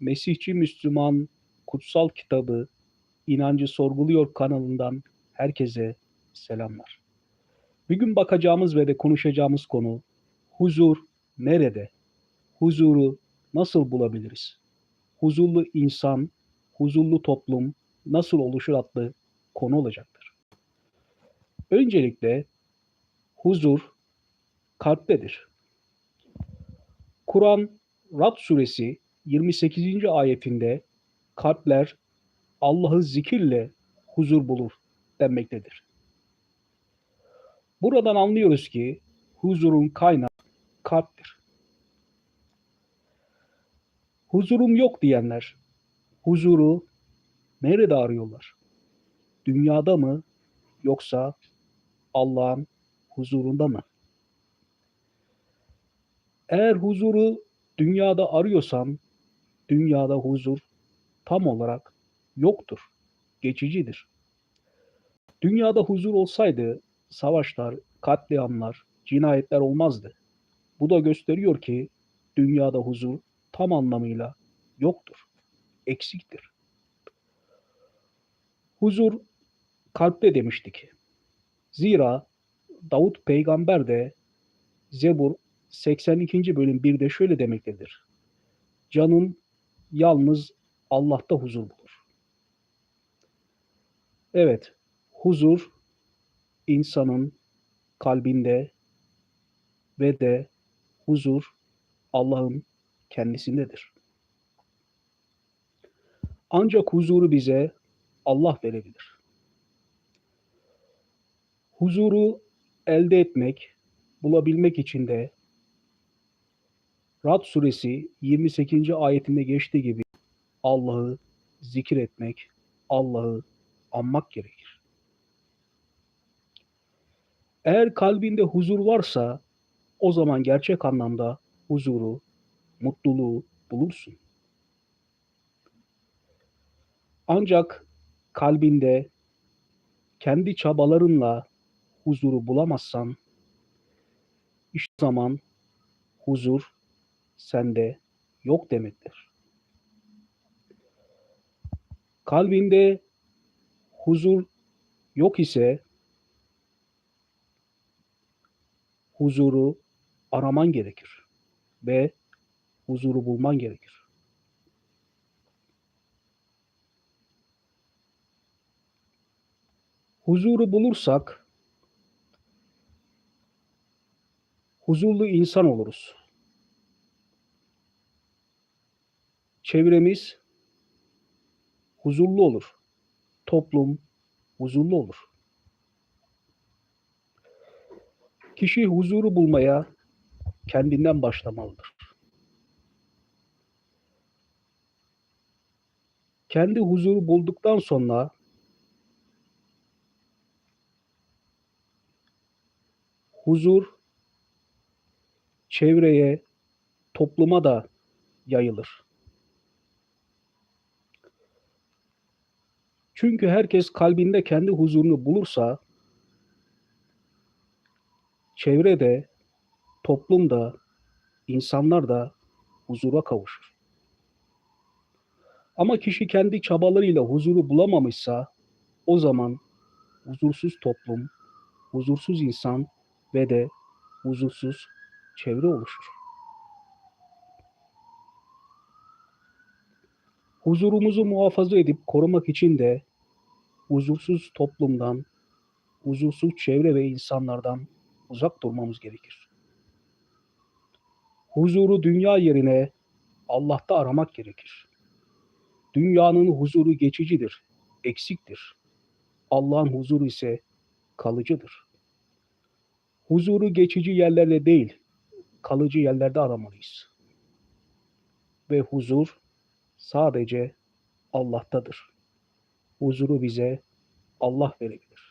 Mesihçi Müslüman Kutsal Kitabı İnancı Sorguluyor kanalından herkese selamlar. Bugün bakacağımız ve de konuşacağımız konu huzur nerede? Huzuru nasıl bulabiliriz? Huzurlu insan, huzurlu toplum nasıl oluşur adlı konu olacaktır. Öncelikle huzur kalptedir. Kur'an Rad suresi 28. ayetinde kalpler Allah'ı zikirle huzur bulur denmektedir. Buradan anlıyoruz ki huzurun kaynağı kalptir. Huzurum yok diyenler huzuru nerede arıyorlar? Dünyada mı yoksa Allah'ın huzurunda mı? Eğer huzuru dünyada arıyorsan dünyada huzur tam olarak yoktur. Geçicidir. Dünyada huzur olsaydı savaşlar, katliamlar, cinayetler olmazdı. Bu da gösteriyor ki dünyada huzur tam anlamıyla yoktur. Eksiktir. Huzur kalpte demiştik. Zira Davut peygamber de Zebur 82. bölüm 1'de şöyle demektedir. Canım yalnız Allah'ta huzur bulur. Evet, huzur insanın kalbinde ve de huzur Allah'ın kendisindedir. Ancak huzuru bize Allah verebilir. Huzuru elde etmek, bulabilmek için de Rad suresi 28. ayetinde geçtiği gibi Allah'ı zikir etmek, Allah'ı anmak gerekir. Eğer kalbinde huzur varsa o zaman gerçek anlamda huzuru, mutluluğu bulursun. Ancak kalbinde kendi çabalarınla huzuru bulamazsan işte zaman huzur sende yok demektir. Kalbinde huzur yok ise huzuru araman gerekir ve huzuru bulman gerekir. Huzuru bulursak huzurlu insan oluruz. Çevremiz huzurlu olur. Toplum huzurlu olur. Kişi huzuru bulmaya kendinden başlamalıdır. Kendi huzuru bulduktan sonra huzur çevreye, topluma da yayılır. Çünkü herkes kalbinde kendi huzurunu bulursa çevrede, toplumda, insanlar da huzura kavuşur. Ama kişi kendi çabalarıyla huzuru bulamamışsa o zaman huzursuz toplum, huzursuz insan ve de huzursuz çevre oluşur. Huzurumuzu muhafaza edip korumak için de huzursuz toplumdan, huzursuz çevre ve insanlardan uzak durmamız gerekir. Huzuru dünya yerine Allah'ta aramak gerekir. Dünyanın huzuru geçicidir, eksiktir. Allah'ın huzuru ise kalıcıdır. Huzuru geçici yerlerde değil, kalıcı yerlerde aramalıyız. Ve huzur sadece Allah'tadır. Huzuru bize Allah verebilir.